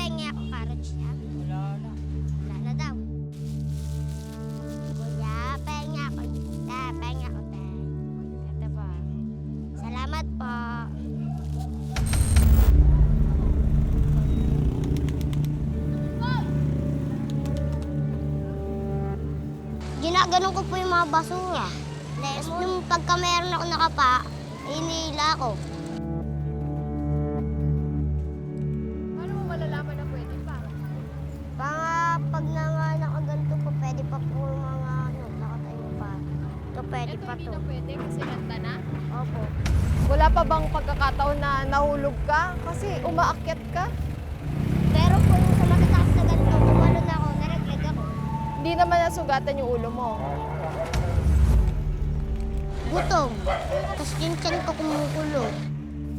pahingi ako carrots niya? Wala na. Wala na daw. Kuya, pahingi ako. Da, pahingi ako. Da. Ito po. Salamat po. Ginaganon ko po yung mga basura. Tapos nung pagka meron ako nakapa, inila ko. Wala pa bang pagkakataon na nahulog ka? Kasi umaakyat ka. Pero po yung sa matataas na ganito, tumalo na ako, naraglag ako. Hindi naman nasugatan yung ulo mo. Gutom. Tapos yung tiyan ko kumukulo.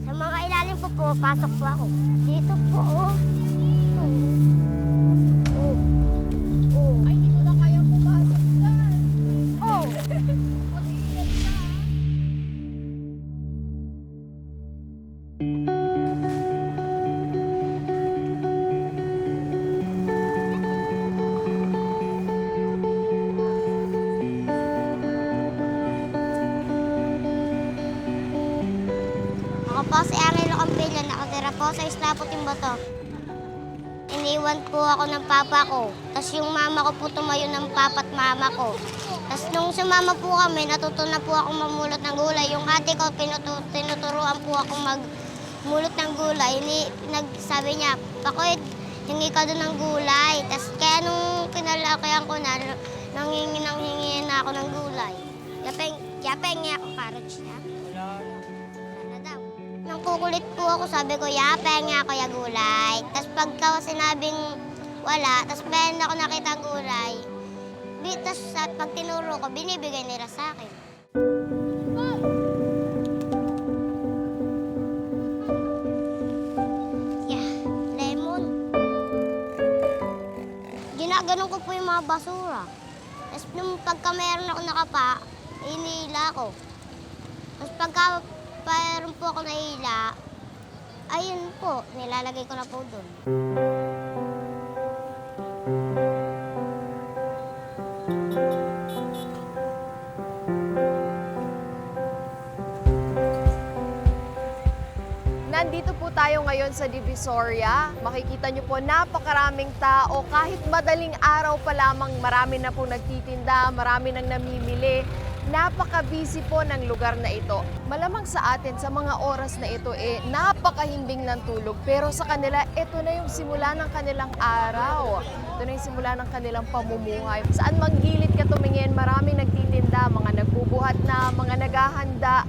Sa mga ilalim po po, pasok po ako. Dito po. Oh. Ako po si Angelo Campillo, nakatira po sa Islapot yung Bato. Iniwan po ako ng papa ko. Tapos yung mama ko po tumayo ng papa at mama ko. Tapos nung sumama po kami, natuto na po ako mamulot ng gulay. Yung ate ko, pinutu- tinuturuan po ako magmulot ng gulay. Ni, nagsabi niya, Pakoy, hingi ka doon ng gulay. Tapos kaya nung kinalakihan ko na, nanghingi nang na ako ng gulay. Yapeng, yapeng niya ako carrots niya. Nang kukulit po ako, sabi ko, yapeng nga kuya gulay. Tapos pagka sinabing wala, tapos meron ako nakita gulay, tapos sa, pag tinuro ko, binibigay nila sa akin. Yeah, lemon. Ginaganon ko po yung mga basura. Tapos nung pagka meron ako nakapa, inihila ko. Tapos pagka mayroon po ako nahila, ayun po, nilalagay ko na po doon. Nandito po tayo ngayon sa Divisoria. Makikita niyo po napakaraming tao. Kahit madaling araw pa lamang marami na po nagtitinda, marami nang namimili. Napaka-busy po ng lugar na ito. Malamang sa atin sa mga oras na ito eh napakahimbing ng tulog. Pero sa kanila, ito na yung simula ng kanilang araw. Ito na yung simula ng kanilang pamumuhay. Saan mang gilid ka tumingin, marami nagtitinda, mga nagbubuhat na, mga naghahanda.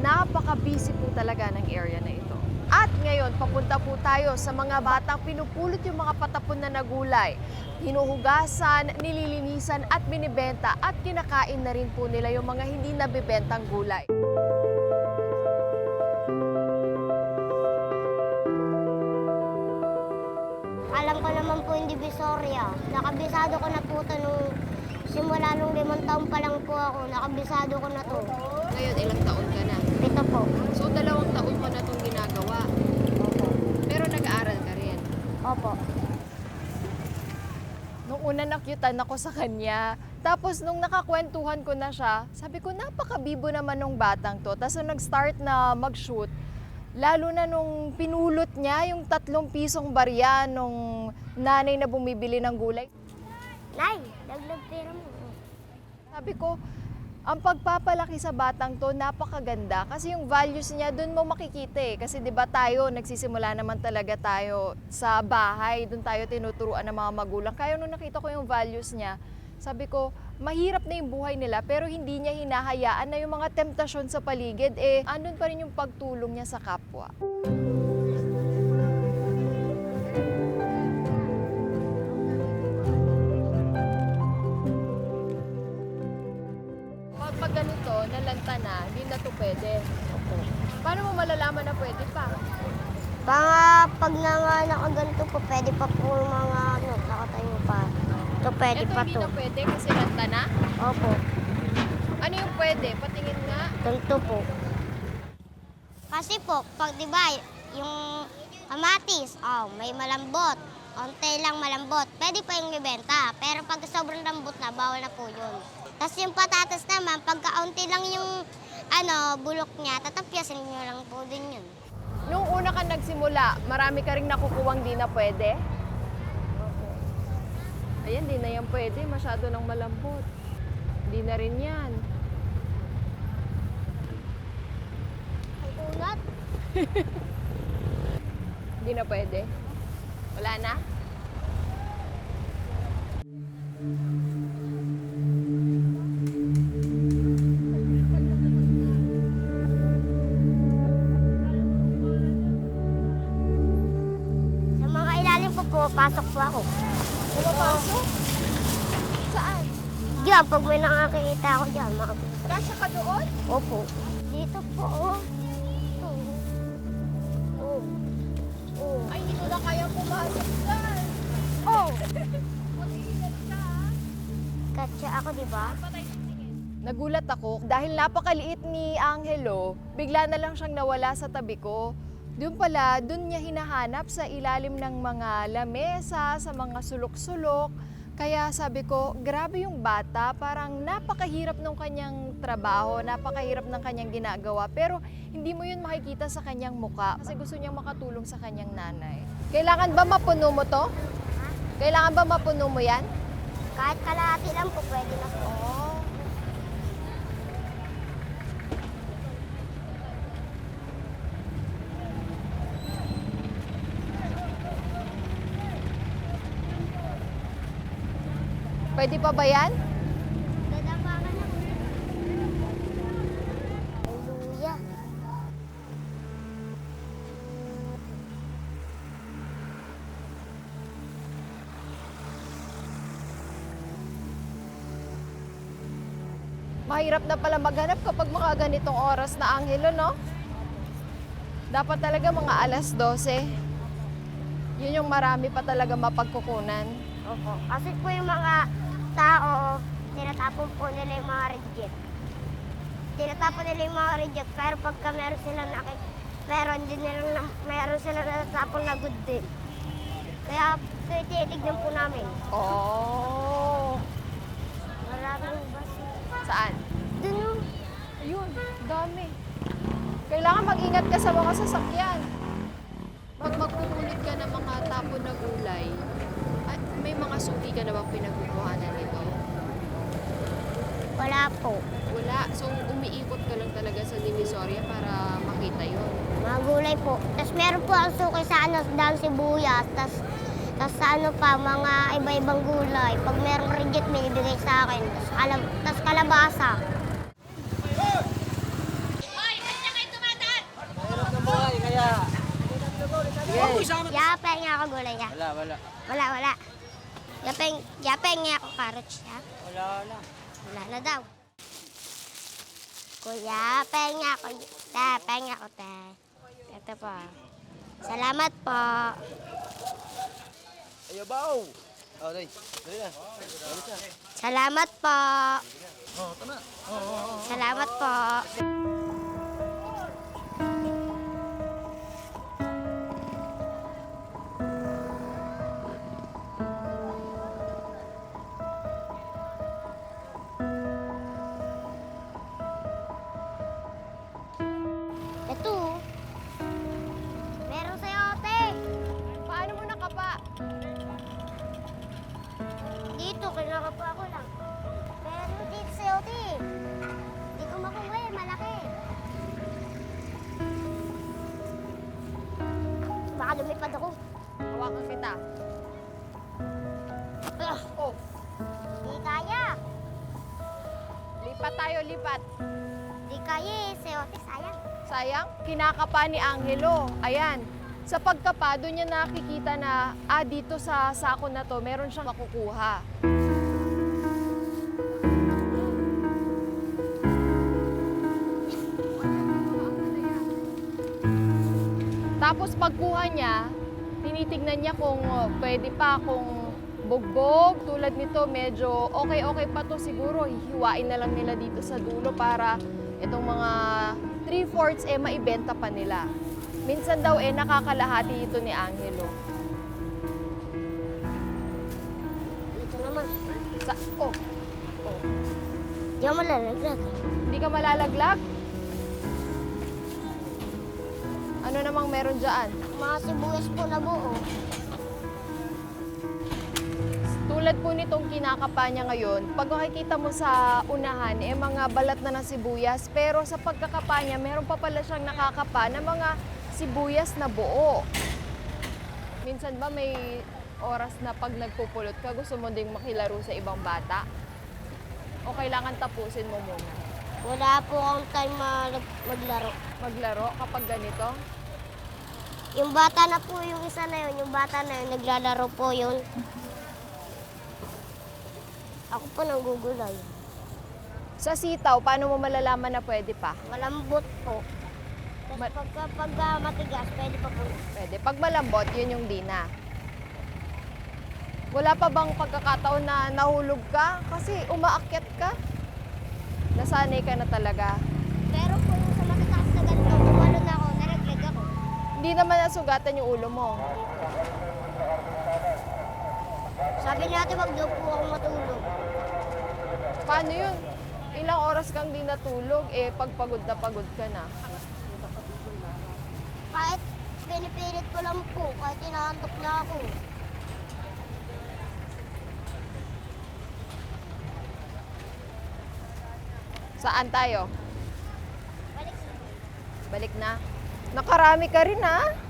Napaka-busy po talaga ng area na ito. At ngayon, papunta po tayo sa mga batang pinupulot yung mga patapon na nagulay. Hinuhugasan, nililinisan at binibenta at kinakain na rin po nila yung mga hindi nabibentang gulay. Alam ko naman po yung Divisoria. Nakabisado ko na po ito nung simula nung limang taon pa lang po ako. Nakabisado ko na to. Ngayon, ilang taon ka na? Ito po. So, dalawang taon mo na itong ginagawa. Opo. Pero nag-aaral ka rin. Opo. Nung una nakyutan ako sa kanya, tapos nung nakakwentuhan ko na siya, sabi ko napakabibo naman nung batang to. Tapos nung nag-start na mag-shoot, lalo na nung pinulot niya yung tatlong pisong barya nung nanay na bumibili ng gulay. Nay, dagdag pera mo. Sabi ko, ang pagpapalaki sa batang to napakaganda kasi yung values niya doon mo makikita eh. Kasi 'di ba tayo nagsisimula naman talaga tayo sa bahay, doon tayo tinuturuan ng mga magulang. Kaya nung nakita ko yung values niya, sabi ko, mahirap na yung buhay nila pero hindi niya hinahayaan na yung mga temptasyon sa paligid eh andun pa rin yung pagtulong niya sa kapwa. Pwede. Paano mo malalaman na pwede pa? Mga pag nanganak ka ganito po, pwede pa po yung mga ano, nakatayo pa. Ito pwede Ito pa hindi to. na pwede kasi lanta na. Opo. Ano yung pwede? Patingin nga. Ganito po. Kasi po, pag di ba, yung kamatis, oh, may malambot. Onte lang malambot. Pwede pa yung ibenta. Pero pag sobrang lambot na, bawal na po yun. Tapos yung patatas naman, pag kaunti lang yung ano, bulok niya, tatapyasin nyo lang po din yun. Nung una ka nagsimula, marami ka rin nakukuwang di na pwede? Ayan, di na yan pwede. Masyado nang malambot. Hindi na rin yan. Ang unat. Hindi na pwede. Wala na? Ako. Pumapasok? Saan? Diyan, pag may nakakita ako dyan, makapunta. Kasya ka doon? Opo. Dito po, oh. Ito. Oh. Oh. Ay, hindi ko na kaya pumasok dyan. Oh. Katsa ako, di ba? Nagulat ako dahil napakaliit ni Angelo, bigla na lang siyang nawala sa tabi ko. Doon pala, doon niya hinahanap sa ilalim ng mga lamesa, sa mga sulok-sulok. Kaya sabi ko, grabe yung bata, parang napakahirap ng kanyang trabaho, napakahirap ng kanyang ginagawa. Pero hindi mo yun makikita sa kanyang muka kasi gusto niyang makatulong sa kanyang nanay. Kailangan ba mapuno mo to? Kailangan ba mapuno mo yan? Kahit kalahati lang po, pwede na po. Oo. Pwede pa ba yan? Mahirap na pala maghanap kapag mga ganitong oras na anghelo, no? Dapat talaga mga alas 12. Yun yung marami pa talaga mapagkukunan. Opo. Kasi po yung mga tao, tinatapon po nila yung mga reject. Tinatapon nila yung mga reject, pero pagka meron silang nakik... Pero hindi nila na, meron silang natatapon na good din. Kaya ito tinitignan po namin. Oh. Maraming basi. Saan? Doon yung Ayun, dami. Kailangan mag-ingat ka sa mga sasakyan. Pag magpupunit ka ng mga tapon na gulay, may mga suki ka na bang pinagkukuhanan nito? wala po. Wala. So, umiikot ka lang talaga sa Divisoria para makita yon. Mga gulay po. Tapos meron po ang suki sa ano, dahil sibuyas. Tapos, tapos sa ano pa, mga iba-ibang gulay. Pag merong reject, may ibigay sa akin. Tapos, kalab tapos kalabasa. Mahirap ng buhay, kaya... Sige. Yapay nga ako gulay niya. Wala, wala. Wala, wala. Yapay, yapay nga ako carrots niya. Wala, wala. Wala na daw. Kuya, penga ako. Te, penga ako, te. Ito po. Salamat po. Ayaw baw! Oh. Dali na. Dali na. Salamat po. Oh, tama. Salamat po. Sa'yo, ate, sayang. Sayang, kinakapa ni Angelo. Ayan. Sa pagkapa, doon niya nakikita na, ah, dito sa sako na to, meron siyang makukuha. Tapos pagkuha niya, tinitignan niya kung uh, pwede pa, kung bugbog, tulad nito, medyo okay-okay pa to siguro. Hihiwain na lang nila dito sa dulo para itong mga 3-fourths eh maibenta pa nila. Minsan daw eh nakakalahati ito ni Angelo. Ito naman. Sa, oh, Di ako malalaglag. hindi ka malalaglag? Ano namang meron dyan? Mga sibuyas po na buo. Tulad po nitong kinakapa niya ngayon, pag makikita mo sa unahan, eh mga balat na ng sibuyas, pero sa pagkakapa niya, meron pa pala siyang nakakapa ng mga sibuyas na buo. Minsan ba may oras na pag nagpupulot ka, gusto mo ding makilaro sa ibang bata? O kailangan tapusin mo muna? Wala po akong time mag- maglaro. Maglaro kapag ganito? Yung bata na po yung isa na yun, yung bata na yun, naglalaro po yun. Ako po nang gugulay. Sa sitaw, paano mo malalaman na pwede pa? Malambot po. Tapos Ma- pagka, pagka matigas, pwede pa po. Pwede. Pag malambot, yun yung di na. Wala pa bang pagkakataon na nahulog ka? Kasi umaakyat ka. Nasanay ka na talaga. Pero po yung sa matataas na ganito, na ako, naraglag ako. Hindi naman nasugatan yung ulo mo. Sabi natin, wag daw po ako matulog. Paano yun? Ilang oras kang di natulog, eh pagpagod na pagod ka na. Kahit pinipilit ko lang po, kahit inaantok na ako. Saan tayo? Balik sa Balik na. Nakarami ka rin ha?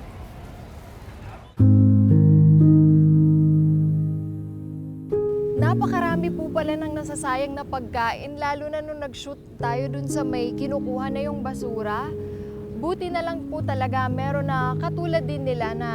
Napakarami po pala ng nasasayang na pagkain, lalo na nung nag-shoot tayo dun sa may kinukuha na yung basura. Buti na lang po talaga meron na katulad din nila na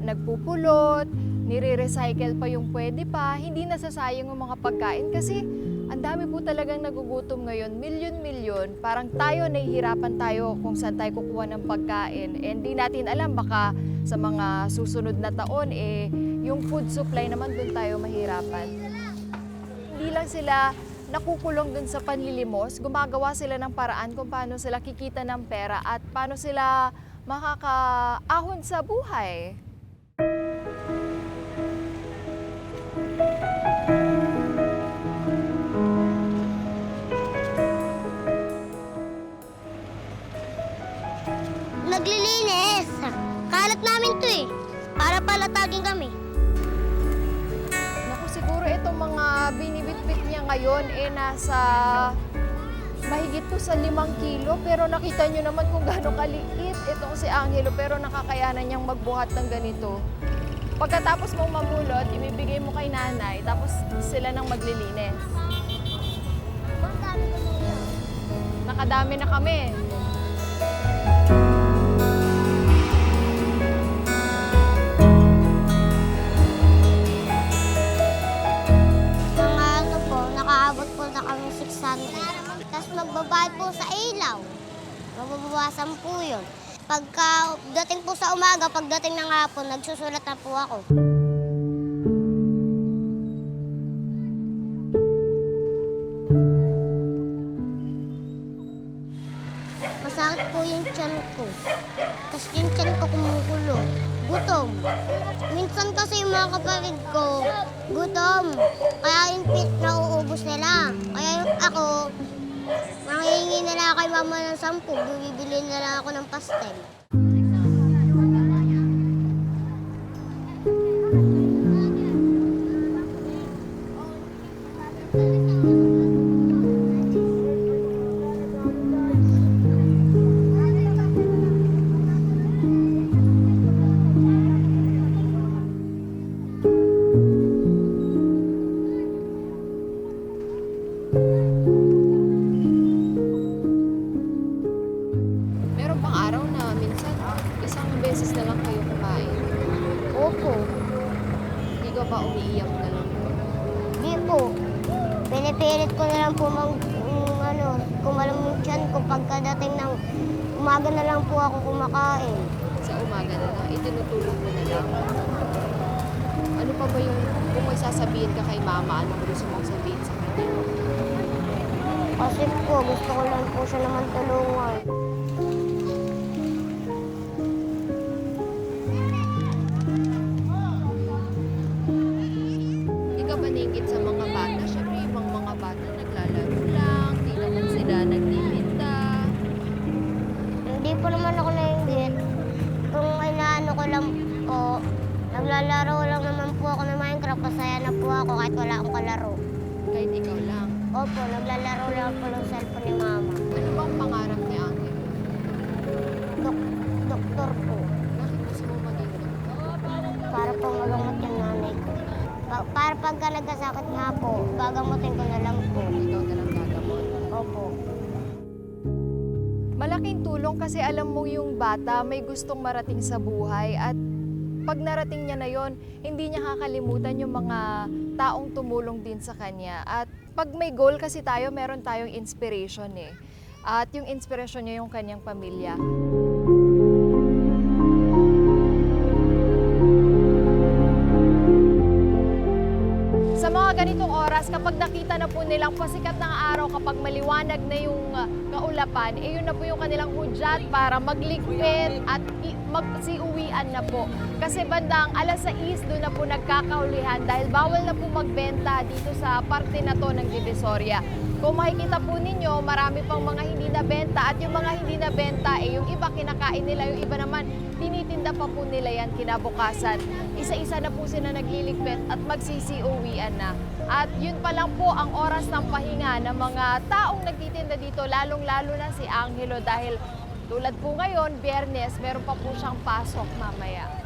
nagpupulot, nire-recycle pa yung pwede pa, hindi nasasayang yung mga pagkain kasi ang dami po talagang nagugutom ngayon, milyon-milyon. Parang tayo, nahihirapan tayo kung saan tayo kukuha ng pagkain. And di natin alam, baka sa mga susunod na taon, eh, yung food supply naman doon tayo mahirapan. Hindi lang sila nakukulong dun sa panlilimos, gumagawa sila ng paraan kung paano sila kikita ng pera at paano sila makakaahon sa buhay. Naglilinis! Kalat namin to eh. Para palatagin kami. Naku, siguro itong mga binibitbit niya ngayon eh nasa mahigit po sa limang kilo pero nakita nyo naman kung gaano kaliit itong si Angelo pero nakakayanan niyang magbuhat ng ganito. Pagkatapos mong mamulot, ibibigay mo kay nanay tapos sila nang maglilinis. Nakadami na kami. 600. Tapos magbabayad po sa ilaw. Mababawasan po yun. Pagka dating po sa umaga, pagdating ng hapon, nagsusulat na po ako. Masakit po yung tiyan ko. Tapos yung tiyan ko kumukulo. Gutom. Minsan kasi yung mga kapatid ko, gutom. Kaya yung pit nauubos nila. Kaya yung ako, na lang kay mama ng sampu, bibili na lang ako ng pastel. Ka ba umiiyak na lang? Di po. Pinipilit ko na lang po mag, um, ano, kumalam yung tiyan ko pagkadating ng umaga na lang po ako kumakain. Sa umaga na lang, itinutulog mo na lang. Ano pa ba yung, kung may sasabihin ka kay mama, ano gusto mong sabihin sa kanya? Kasi po, gusto ko lang po siya naman tulungan. Naglalaro lang naman po ako ng Minecraft, masaya na po ako kahit naglalaro. Kahit ikaw lang. Opo, naglalaro lang po ng cellphone ni mama. Ano bang pangarap ni Angel? Dok- doktor po. Bakit gusto mo maging doktor? Para po magamot yung nanay ko. Pa- para pagka nagkasakit nga po, gagamutin ko na lang po. Ikaw na lang gagamot. Opo. Malaking tulong kasi alam mo yung bata may gustong marating sa buhay at pag narating niya na yon, hindi niya kakalimutan yung mga taong tumulong din sa kanya. At pag may goal kasi tayo, meron tayong inspiration eh. At yung inspiration niya yung kanyang pamilya. Oras, kapag nakita na po nilang pasikat ng araw, kapag maliwanag na yung uh, kaulapan, eh yun na po yung kanilang hudyat para magligpit at magsiuwian na po. Kasi bandang alas 6 doon na po nagkakahulihan dahil bawal na po magbenta dito sa parte na to ng Divisoria. Kung makikita po ninyo, marami pang mga hindi nabenta at yung mga hindi nabenta, eh yung iba kinakain nila, yung iba naman tinitinda pa po nila yan kinabukasan. Isa-isa na po sila nagliligpit at magsisiuwian na. At yun pa lang po ang oras ng pahinga ng mga taong nagtitinda dito, lalong-lalo na si Angelo dahil tulad po ngayon, biyernes, meron pa po siyang pasok mamaya.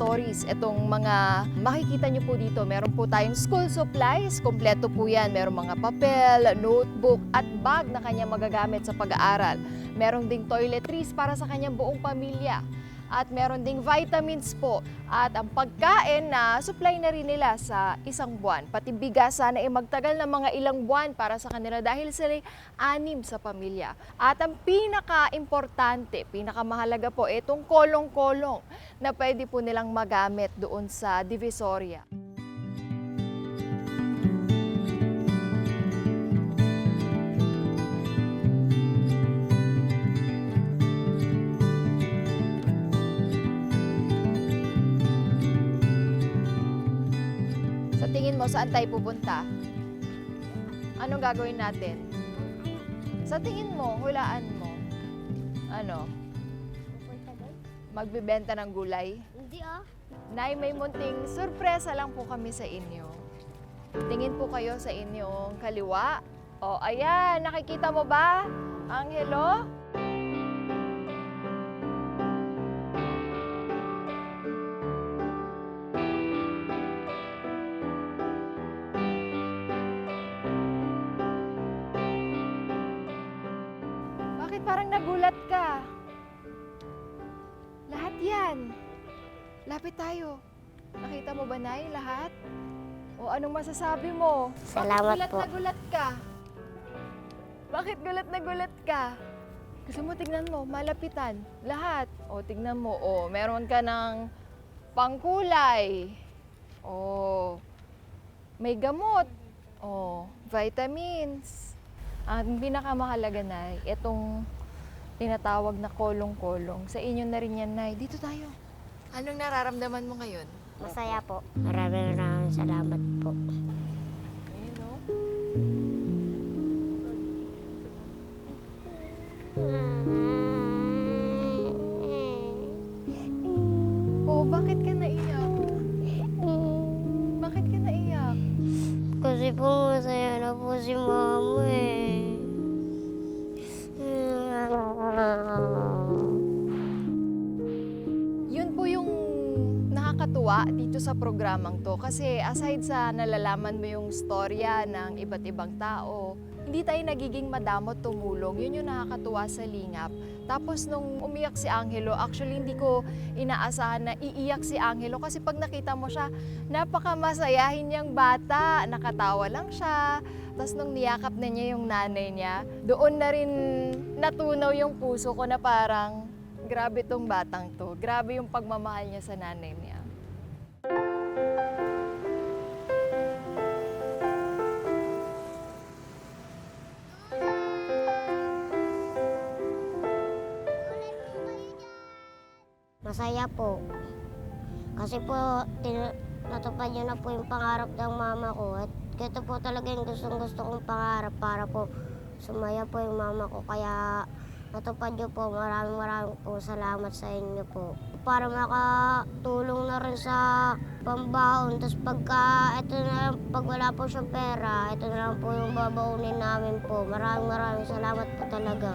Stories. Itong mga makikita nyo po dito, meron po tayong school supplies, kompleto po yan. Meron mga papel, notebook, at bag na kanya magagamit sa pag-aaral. Meron ding toiletries para sa kanyang buong pamilya. At meron ding vitamins po. At ang pagkain na supply na rin nila sa isang buwan. Pati bigas sana ay magtagal ng mga ilang buwan para sa kanila dahil sila anim sa pamilya. At ang pinaka-importante, pinakamahalaga po, itong kolong-kolong na pwede po nilang magamit doon sa Divisoria. Saan tayo pupunta? Anong gagawin natin? Sa tingin mo, hulaan mo, ano, magbibenta ng gulay? Hindi ah. Nay, may munting sorpresa lang po kami sa inyo. Tingin po kayo sa inyong kaliwa. O, ayan, nakikita mo ba? Angelo? Bakit Nakita mo ba, Nay, lahat? O anong masasabi mo? Salamat Bakit gulat po. na gulat ka? Bakit gulat na gulat ka? Gusto mo tignan mo, malapitan. Lahat. O, tignan mo. O, meron ka ng pangkulay. O, may gamot. O, vitamins. Ang pinakamahalaga, Nay, itong tinatawag na kolong-kolong. Sa inyo na rin yan, Nay. Dito tayo. Anong nararamdaman mo ngayon? Masaya po. Maraming maraming salamat po. Oh, bakit ka naiyak? Bakit ka naiyak? Kasi po masaya na po si mama eh. Nakakatuwa dito sa programang to. Kasi aside sa nalalaman mo yung storya ng iba't ibang tao, hindi tayo nagiging madamot tumulong. Yun yung nakakatuwa sa Lingap. Tapos nung umiyak si Angelo, actually hindi ko inaasahan na iiyak si Angelo kasi pag nakita mo siya, napakamasayahin niyang bata. Nakatawa lang siya. Tapos nung niyakap na niya yung nanay niya, doon na rin natunaw yung puso ko na parang grabe tong batang to. Grabe yung pagmamahal niya sa nanay niya. Masaya po. Kasi po, natupad niyo na po yung pangarap ng mama ko. At ito po talaga yung gustong gusto kong pangarap para po Sumaya po yung mama ko kaya natupad niyo po. Maraming maraming po salamat sa inyo po. Para makatulong na rin sa pambaon. Tapos pagka, ito na lang, pag wala po siyang pera, ito na lang po yung babaunin namin po. Maraming maraming salamat po talaga.